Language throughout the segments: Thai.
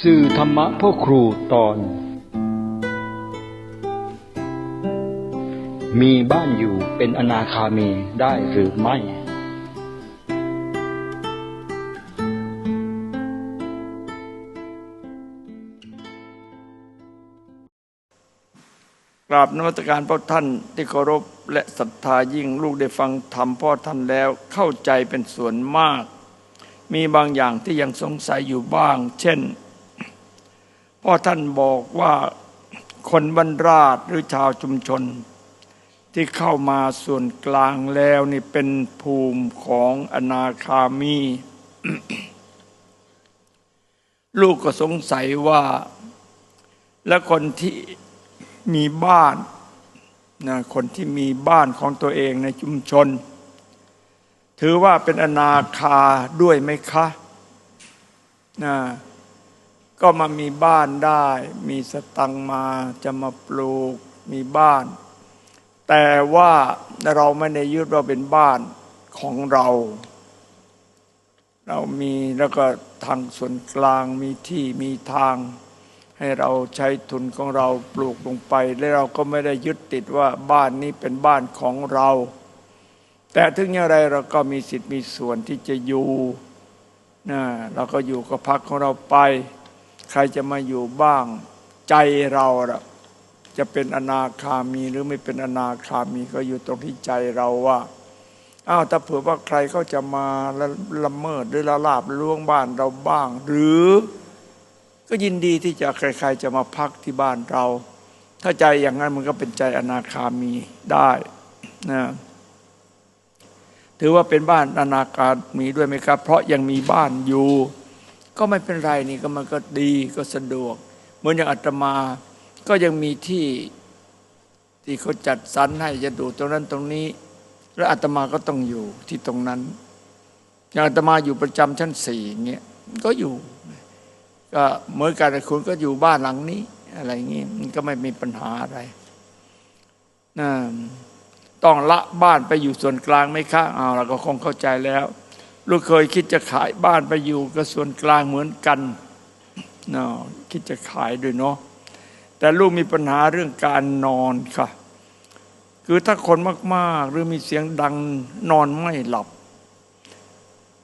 สื่อธรรมะพ่อครูตอน มีบ้านอยู่เป็นอนาคามีได้หรือไม่ กราบนมัตการพ่อท่านที่เคารพและศรัทธายิ่งลูกได้ฟังธรรมพ่อท่านแล้วเข้าใจเป็นส่วนมาก มีบางอย่างที่ยังสงสัยอยู่บ้าง เช่น พ่อท่านบอกว่าคนบรรราชหรือชาวชุมชน ที่เข้ามาส่วนกลางแล้วนี่เป็นภูมิของอนาคามี ลูกก็สงสัยว่า และคนที่มีบ้านนะคนที่มีบ้านของตัวเองในชุมชน ถือว่าเป็นอนาคาด้วยไหมคะนะ ก็มามีบ้านได้ มีสตังมาจะมาปลูกมีบ้าน แต่ว่าเราไม่ได้ยึดว่าเป็นบ้านของเรา เรามีแล้วก็ทางส่วนกลางมีที่มีทาง ให้เราใช้ทุนของเราปลูกลงไป และเราก็ไม่ได้ยึดติดว่าบ้านนี้เป็นบ้านของเรา แต่ถึงอย่างไรเราก็มีสิทธิ์มีส่วนที่จะอยู่นะเราก็อยู่กับพักของเราไป ใครจะมาอยู่บ้าง ใจเราละจะเป็นอนาคามีหรือไม่เป็นอนาคามีก็อยู่ตรงที่ใจเราว่าอ้าวถ้าเผื่อว่าใครเขาจะมาละละเมิดหรือละลาบล่วงบ้านเราบ้าง หรือก็ยินดีที่จะใคร ๆ จะมาพักที่บ้านเรา ถ้าใจอย่างนั้นมันก็เป็นใจอนาคามีได้นะถือว่าเป็นบ้านอนาคามีด้วยไหมครับ เพราะยังมีบ้านอยู่ ก็ไม่เป็นไรนี่ก็มันก็ดีก็สะดวก เหมือนอย่างอาตมาก็ยังมีที่ที่เขาจัดสรรให้จะดูตรงนั้นตรงนี้ แล้วอาตมาก็ต้องอยู่ที่ตรงนั้นอย่างอาตมาอยู่ประจำชั้นสี่เงี้ยก็อยู่ก็เหมือนกันคุณก็อยู่บ้านหลังนี้ อะไรอย่างนี้มันก็ไม่มีปัญหาอะไรนะต้องละบ้านไปอยู่ส่วนกลางไหมคะเอาเราก็คงเข้าใจแล้ว ลูกเคยคิดจะขายบ้านไปอยู่กับส่วนกลางเหมือนกันเนาะคิดจะขายด้วยเนาะแต่ลูกมีปัญหาเรื่องการนอนค่ะ คือถ้าคนมากๆ หรือมีเสียงดังนอนไม่หลับ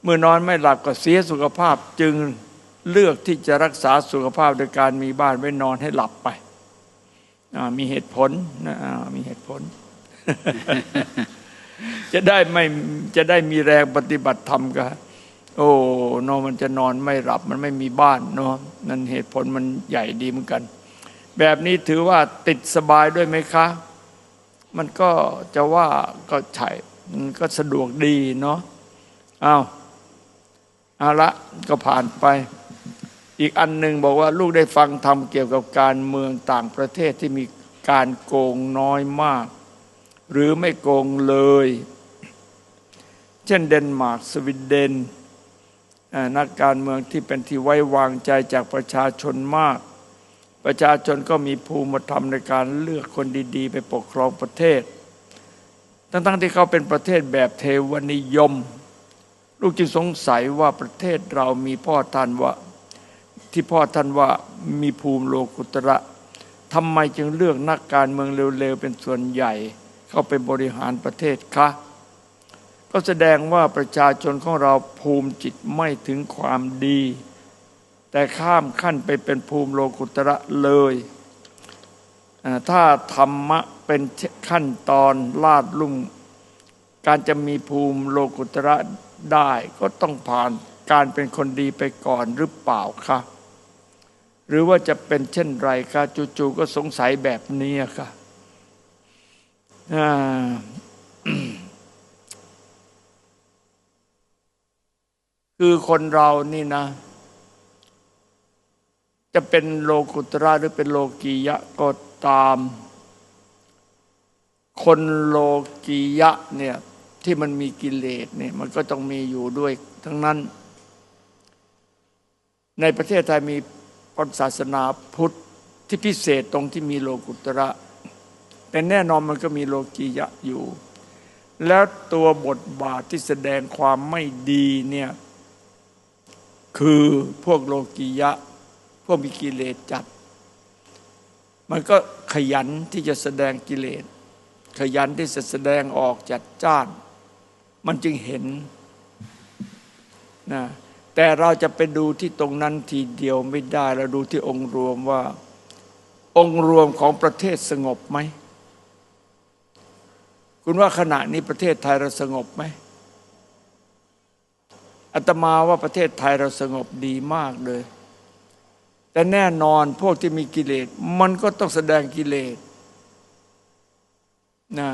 เมื่อนอนไม่หลับก็เสียสุขภาพจึงเลือกที่จะรักษาสุขภาพโดยการมีบ้านไว้นอนให้หลับไปมีเหตุผลนะมีเหตุผล จะได้ไม่จะได้มีแรงปฏิบัติธรรมกันโอ้นอนมันจะนอนไม่หลับมันไม่มีบ้านเนาะนั่นเหตุผลมันใหญ่ดีเหมือนกัน แบบนี้ถือว่าติดสบายด้วยไหมคะ มันก็จะว่าก็ใช่มันก็สะดวกดีเนาะอ้าเอาละก็ผ่านไป อีกอันหนึ่งบอกว่าลูกได้ฟังธรรมเกี่ยวกับการเมืองต่างประเทศที่มีการโกงน้อยมาก หรือไม่โกงเลย เช่นเดนมาร์กสวีเดนนักการเมืองที่เป็นที่ไว้วางใจจากประชาชนมาก ประชาชนก็มีภูมิธรรมในการเลือกคนดีๆ ไปปกครองประเทศ ทั้งๆที่เขาเป็นประเทศแบบเทวนิยม ลูกจึงสงสัยว่าประเทศเรามีพ่อท่านว่าที่พ่อท่านว่ามีภูมิโลกุตระทำไมจึงเลือกนักการเมืองเร็วๆเป็นส่วนใหญ่ เข้าไปบริหารประเทศคะก็แสดงว่าประชาชนของเราภูมิจิตไม่ถึงความดี แต่ข้ามขั้นไปเป็นภูมิโลกุตระเลย ถ้าธรรมะเป็นขั้นตอนลาดลุ่ม การจะมีภูมิโลกุตระได้ก็ต้องผ่านการเป็นคนดีไปก่อนหรือเปล่าคะหรือว่าจะเป็นเช่นไรคะจู่ๆก็สงสัยแบบนี้ค่ะ คือคนเรานี่นะ จะเป็นโลกุตระหรือเป็นโลกียะก็ตาม คนโลกียะเนี่ยที่มันมีกิเลสเนี่ยมันก็ต้องมีอยู่ด้วยทั้งนั้น ในประเทศไทยมีศาสนาพุทธที่พิเศษตรงที่มีโลกุตระ แต่แน่นอนมันก็มีโลกียะอยู่ แล้วตัวบทบาทที่แสดงความไม่ดีเนี่ยคือพวกโลกียะ พวกมีกิเลสจัด มันก็ขยันที่จะแสดงกิเลส ขยันที่จะแสดงออกจัดจ้าน มันจึงเห็นนะแต่เราจะไปดูที่ตรงนั้นทีเดียวไม่ได้ เราดูที่องค์รวมว่า องค์รวมของประเทศสงบไหม คุณว่าขณะนี้ประเทศไทยเราสงบไหมอาตมาว่าประเทศไทยเราสงบดีมากเลย แต่แน่นอนพวกที่มีกิเลส มันก็ต้องแสดงกิเลสนะ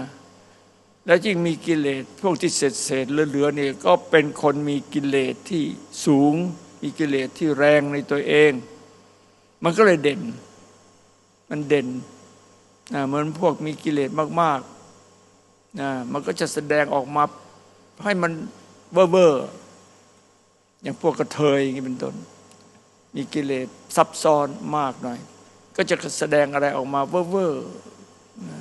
แล้วยิ่งมีกิเลสพวกที่เศษเศษเหลือๆนี่ก็เป็นคนมีกิเลสที่สูง มีกิเลสที่แรงในตัวเอง มันก็เลยเด่น มันเด่นนะเหมือนพวกมีกิเลสมาก ๆ นะมันก็จะแสดงออกมาให้มันเบ้อเบ้ออย่างพวกกระเทยอย่างนี้เป็นต้น มีกิเลสซับซ้อนมากหน่อย ก็จะแสดงอะไรออกมาเว่อร์ๆนะ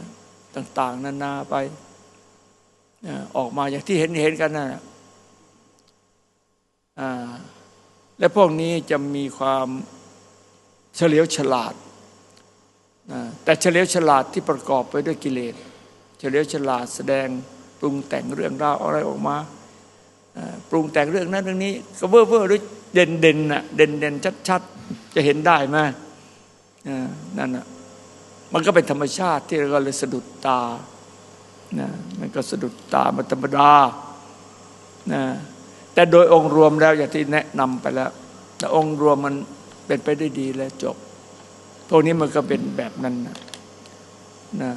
ต่าง ๆ นานาไปนะออกมาอย่างที่เห็นเห็นกันนั่นน่ะและพวกนี้จะมีความเฉลียวฉลาด แต่เฉลียวฉลาดที่ประกอบไปด้วยกิเลส เฉลียวฉลาดแสดงปรุงแต่งเรื่องราวอะไรออกมาปรุงแต่งเรื่องนั้นเรื่องนี้ก็เว่อร์ๆด้วยเด่นเด่นน่ะเด่นเด่นชัดๆจะเห็นได้ไหมนั่นน่ะมันก็เป็นธรรมชาติที่เราก็เลยสะดุดตานะมันก็สะดุดตามันธรรมดานะแต่โดยองค์รวมแล้วอย่างที่แนะนำไปแล้ว แต่องค์รวมมันเป็นไปได้ดีแล้วจบพวกนี้มันก็เป็นแบบนั้นนะนะ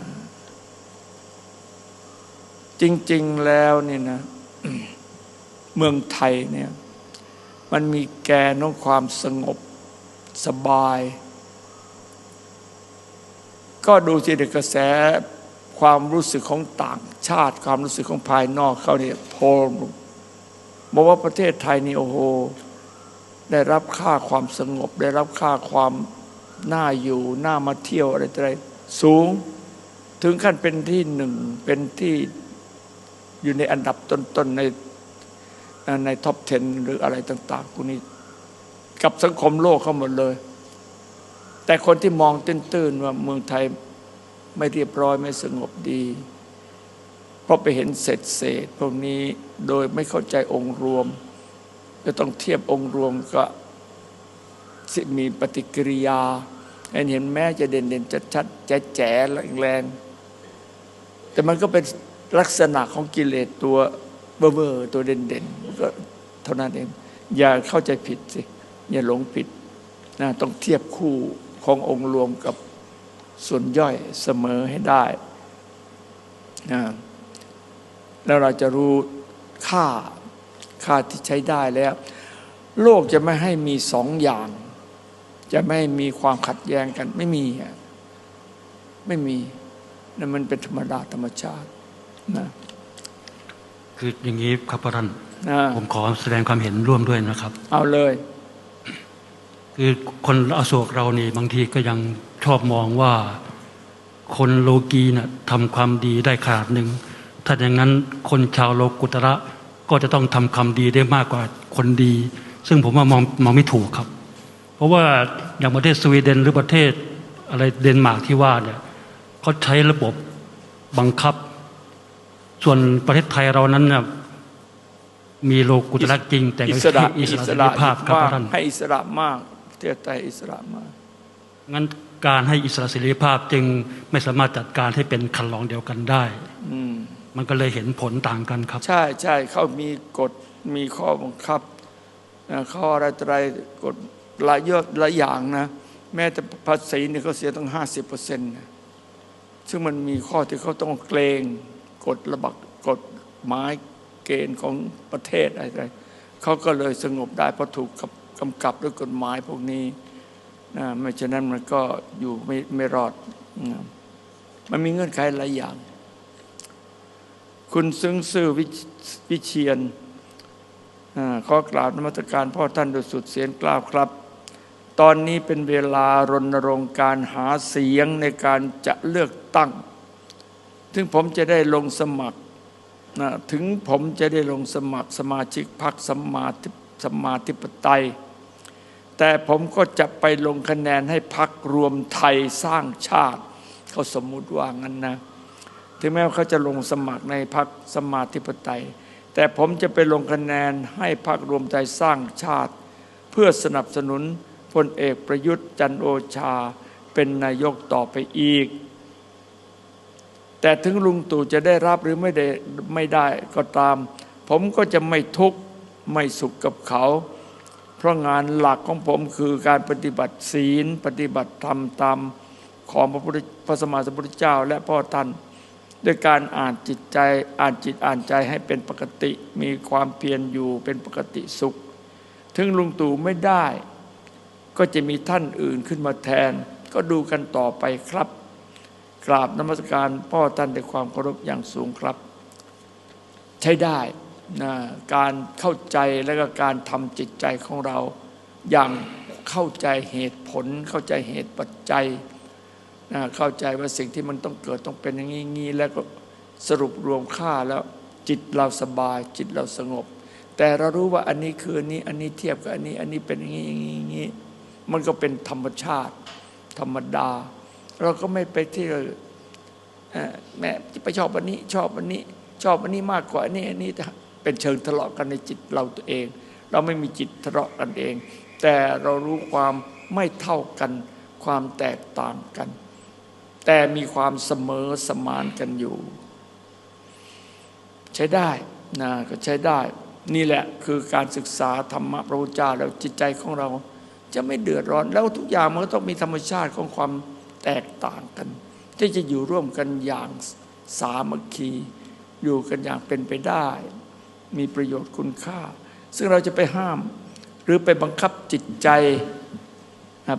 จริง ๆแล้วเนี่ยนะ เมืองไทยเนี่ย มันมีแกนของความสงบสบาย ก็ดูสิในกระแสความรู้สึกของต่างชาติ ความรู้สึกของภายนอกเขาเนี่ยโพลบอกว่าประเทศไทยนี่โอ้โหได้รับค่าความสงบ ได้รับค่าความน่าอยู่น่ามาเที่ยวอะไรต่ออะไรสูง ถึงขั้นเป็นที่หนึ่งเป็นที่ อยู่ในอันดับต้นๆในในท็อป 10 หรืออะไรต่างๆพวกนี้กับสังคมโลกเขาหมดเลย แต่คนที่มองตื้นๆว่าเมืองไทยไม่เรียบร้อยไม่สงบดี เพราะไปเห็นเศษเศษพวกนี้โดยไม่เข้าใจองค์รวม จะต้องเทียบองค์รวมก็สิมีปฏิกิริยาให้เห็นแม้จะเด่นเด่นชัดชัดๆแจ๋แจ๋แรงๆแต่มันก็เป็น ลักษณะของกิเลสตัวเบอร์ๆตัวเด่นเด่นๆก็เท่านั้นเอง อย่าเข้าใจผิดสิ อย่าหลงผิดนะต้องเทียบคู่ขององค์รวมกับส่วนย่อยเสมอให้ได้นะแล้วเราจะรู้ค่าค่าที่ใช้ได้แล้ว โลกจะไม่ให้มีสองอย่าง จะไม่มีความขัดแย้งกันไม่มี ไม่มีนั่นมันเป็นธรรมดาธรรมชาติ นะคืออย่างนี้ครับพระท่านนะผมขอแสดงความเห็นร่วมด้วยนะครับ เอาเลย คือคนอโศกเรานี่บางทีก็ยังชอบมองว่า คนโลกีน่ะทำความดีได้ขนาดหนึ่งถ้าอย่างนั้นคนชาวโลกุตระก็จะต้องทำความดีได้มากกว่าคนดี ซึ่งผมว่ามองมองไม่ถูกครับ เพราะว่าอย่างประเทศสวีเดนหรือประเทศอะไรเดนมาร์กที่ว่าเนี่ยเขาใช้ระบบบังคับ ส่วนประเทศไทยเรานั้นเนี่ยมีโลกุตระจริง แต่อิก็สระอิอิสสระระภาพครับมาพกระท่านให้อิสระมากประเทศไทยอิสระมากงั้นการให้อิสระเสรีภาพจึงไม่สามารถจัดการให้เป็นคันลองเดียวกันได้อืมมันก็เลยเห็นผลต่างกันครับ ใช่ใช่เขามีกฎมีข้อบังคับนะข้ออะไรต่ออะไรกฎหลายเยอะหลายอย่างนะ แม้แต่ภาษีเนี่ยเขาเสียตั้งห้าสิบเปอร์เซ็นต์ซึ่งมันมีข้อที่เขาต้องเกรง กฎระบักกฎหมายเกณฑ์ของประเทศอะไรเขาก็เลยสงบได้เพราะถูกกำกับด้วยกฎหมายพวกนี้นะไม่ฉะนั้นมันก็อยู่ไม่ไม่รอดนะมันมีเงื่อนไขหลายอย่าง คุณซึ้งซื่อวิเชียนขอกราบนมัสการพ่อท่านโดยสุดเสียงกล้าวครับ ตอนนี้เป็นเวลารณรงค์การหาเสียงในการจะเลือกตั้ง ถึงผมจะได้ลงสมัครนะถึงผมจะได้ลงสมัครสมาชิกพรรคสมมาธิสมาธิปไตย แต่ผมก็จะไปลงคะแนนให้พักรวมไทยสร้างชาติ เขาสมมุติว่างั้นนะ ถึงแม้ว่าเขาจะลงสมัครในพักสมาธิปไตย แต่ผมจะไปลงคะแนนให้พักรวมไทยสร้างชาติ เพื่อสนับสนุนพลเอกประยุทธ์จันโอชา เป็นนายกต่อไปอีก แต่ถึงลุงตู่จะได้รับหรือไม่ได้ไม่ได้ก็ตาม ผมก็จะไม่ทุกข์ไม่สุขกับเขา เพราะงานหลักของผมคือการปฏิบัติศีล ปฏิบัติธรรมตามของพระพุทธพระสมมาสัมพุทธเจ้า และพ่อท่านด้วยการอ่านจิตใจอ่านจิตอ่านใจให้เป็นปกติมีความเพียรอยู่เป็นปกติสุข ถึงลุงตู่ไม่ได้ ก็จะมีท่านอื่นขึ้นมาแทน ก็ดูกันต่อไปครับ กราบนมัสการพ่อท่านด้วยความเคารพอย่างสูงครับ ใช้ได้นะการเข้าใจและก็การทำจิตใจของเรา อย่างเข้าใจเหตุผล เข้าใจเหตุปัจจัยนะเข้าใจว่าสิ่งที่มันต้องเกิดต้องเป็นอย่างนี้งี้แล้วก็สรุปรวมค่าแล้วจิตเราสบายจิตเราสงบ แต่เรารู้ว่าอันนี้คืออันนี้อันนี้เทียบกับอันนี้อันนี้เป็นอย่างนี้อย่างนี้อย่างนี้มันก็เป็นธรรมชาติ ธรรมดา เราก็ไม่ไปที่เอ่อแม่ไปชอบอันนี้ ชอบอันนี้ ชอบอันนี้มากกว่าอันนี้อันนี้เป็นเชิงทะเลาะกันในจิตเราตัวเอง เราไม่มีจิตทะเลาะกันเอง แต่เรารู้ความไม่เท่ากัน ความแตกต่างกัน แต่มีความเสมอสมานกันอยู่ ใช้ได้นะก็ใช้ได้ นี่แหละคือการศึกษาธรรมะพระพุทธเจ้าแล้วจิตใจของเราจะไม่เดือดร้อนแล้วทุกอย่างมันก็ต้องมีธรรมชาติของความ แตกต่างกัน ที่จะอยู่ร่วมกันอย่างสามัคคี อยู่กันอย่างเป็นไปได้ มีประโยชน์คุณค่า ซึ่งเราจะไปห้าม หรือไปบังคับจิตใจ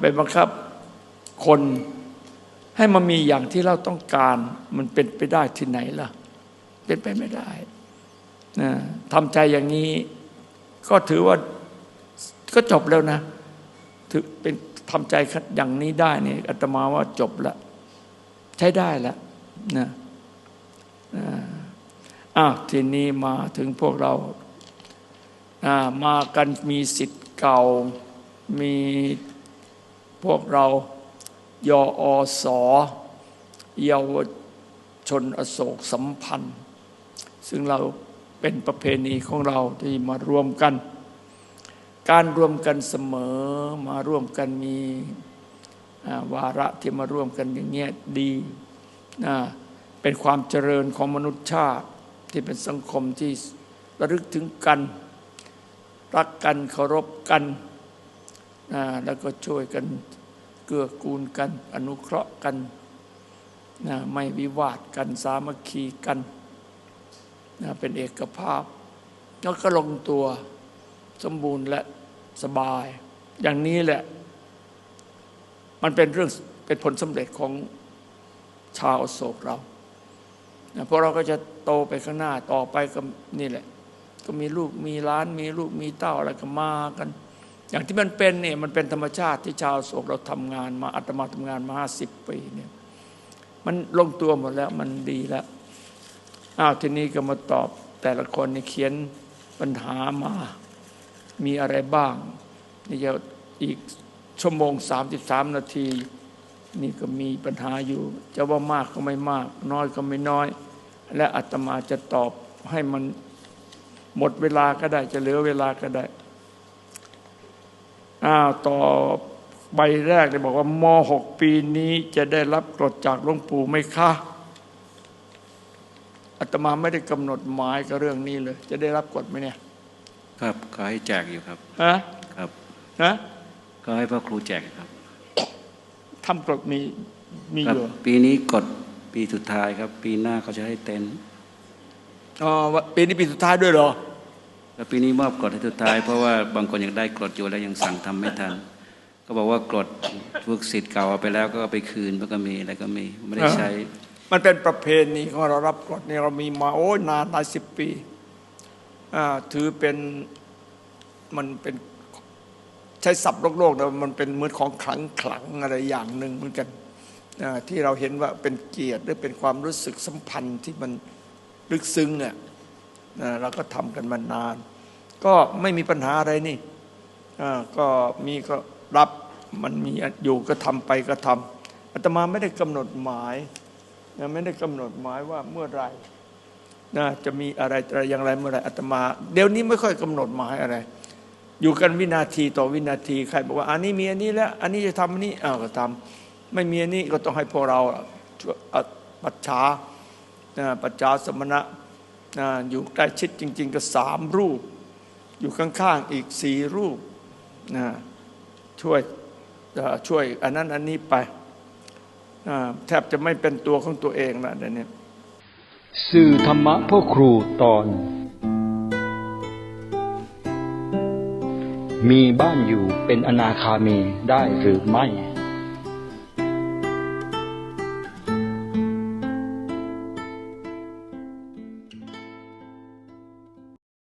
ไปบังคับคนให้มันมีอย่างที่เราต้องการมันเป็นไปได้ที่ไหนล่ะ เป็นไปไม่ได้นะทำใจอย่างนี้ ก็ถือว่าก็จบแล้วนะถือเป็น ทำใจอย่างนี้ได้นี่อาตมาว่าจบละใช้ได้แล้วนะอ่าอ้าวทีนี้มาถึงพวกเราอ่ามากันมีสิทธิ์เก่า มีพวกเรายออสอเยาวชนอโศกสัมพันธ์ ซึ่งเราเป็นประเพณีของเราที่มารวมกัน การรวมกันเสมอมาร่วมกันมีวาระที่มาร่วมกันอย่างเงี้ยดีนะเป็นความเจริญของมนุษยชาติที่เป็นสังคมที่ระลึกถึงกัน รักกันเคารพกันนะแล้วก็ช่วยกันเกื้อกูลกัน อนุเคราะห์กันนะไม่วิวาทกันสามัคคีกันนะเป็นเอกภาพ แล้วก็ลงตัวสมบูรณ์และ สบาย อย่างนี้แหละ มันเป็นเรื่องเป็นผลสำเร็จของชาวโศกเราเพราะเราก็จะโตไปข้างหน้าต่อไปก็นี่แหละ ก็มีลูกมีล้าน มีลูกมีเต้าอะไรก็มากัน อย่างที่มันเป็นเนี่ยมันเป็นธรรมชาติที่ชาวโศกเราทำงานมาอาตมาทำงานมาห้าสิบปีเนี่ยมันลงตัวหมดแล้วมันดีแล้วอ้าวทีนี้ก็มาตอบแต่ละคนนี่เขียนปัญหามา มีอะไรบ้าง นี่จะอีกชั่วโมง 33 นาที นี่ก็มีปัญหาอยู่ จะว่ามากก็ไม่มาก น้อยก็ไม่น้อย และอาตมาจะตอบให้มันหมดเวลาก็ได้จะเหลือเวลาก็ได้อ้าวต่อใบแรกเลยบอกว่ามหกปีนี้จะได้รับกรดจากหลวงปู่ไหมคะอาตมาไม่ได้กำหนดหมายกับเรื่องนี้เลย จะได้รับกรดไหมเนี่ย ครับก็ให้แจกอยู่ครับฮะครับนะก็ให้พ่อครูแจกครับทำกรดมีมีครัอยู่ปีนี้กดปีสุดท้ายครับ ปีหน้าเขาจะให้เต็นท์อ๋อว่าปีนี้ปีสุดท้ายด้วยเหรอ แล้วปีนี้มอบกรดให้สุดท้ายเพราะว่าบางคนยังได้กรดอยู่แล้วยังสั่งทำไม่ทัน ก็บอกว่ากรดพวกสิทธิ์เก่าเอาไปแล้วก็เอาไปคืนมันก็มีอะไรก็มีไม่ได้ใช้ มันเป็นประเพณีของเรารับกรดเนี่ยเรามีมาโอ้ยนานหลายสิบปีอ่า ถือเป็นมันเป็นใช้ศัพท์โลกๆแต่มันเป็นเหมือนของขลังขลังอะไรอย่างหนึ่งเหมือนกันที่เราเห็นว่าเป็นเกียรติหรือเป็นความรู้สึกสัมพันธ์ที่มันลึกซึ้งอะอ่าเราก็ทำกันมานาน ก็ไม่มีปัญหาอะไรนี่ก็มีก็รับมันมีอยู่ก็ทำไปก็ทำอาตมาไม่ได้กำหนดหมายไม่ได้กำหนดหมายว่าเมื่อไร นะจะมีอะไรอะไรอย่างไรเมื่อไรอาตมา เดี๋ยวนี้ไม่ค่อยกำหนดหมายอะไร อยู่กันวินาทีต่อวินาทีใครบอกว่า อันนี้มีอันนี้แล้ว อันนี้จะทำอันนี้อ้าวก็ทำไม่มีอันนี้ก็ต้องให้พวกเราช่วยอะปัจฉานะปัจจาสมณะนะอยู่ใกล้ชิดจริง ๆ ก็สามรูป อยู่ข้างๆอีกสี่รูปนะช่วยช่วยอันนั้นอันนี้ไปแทบจะไม่เป็นตัวของตัวเองแล้วเดี๋ยวนี้ สื่อธรรมะพ่อครูตอน มีบ้านอยู่เป็นอนาคามีได้หรือไม่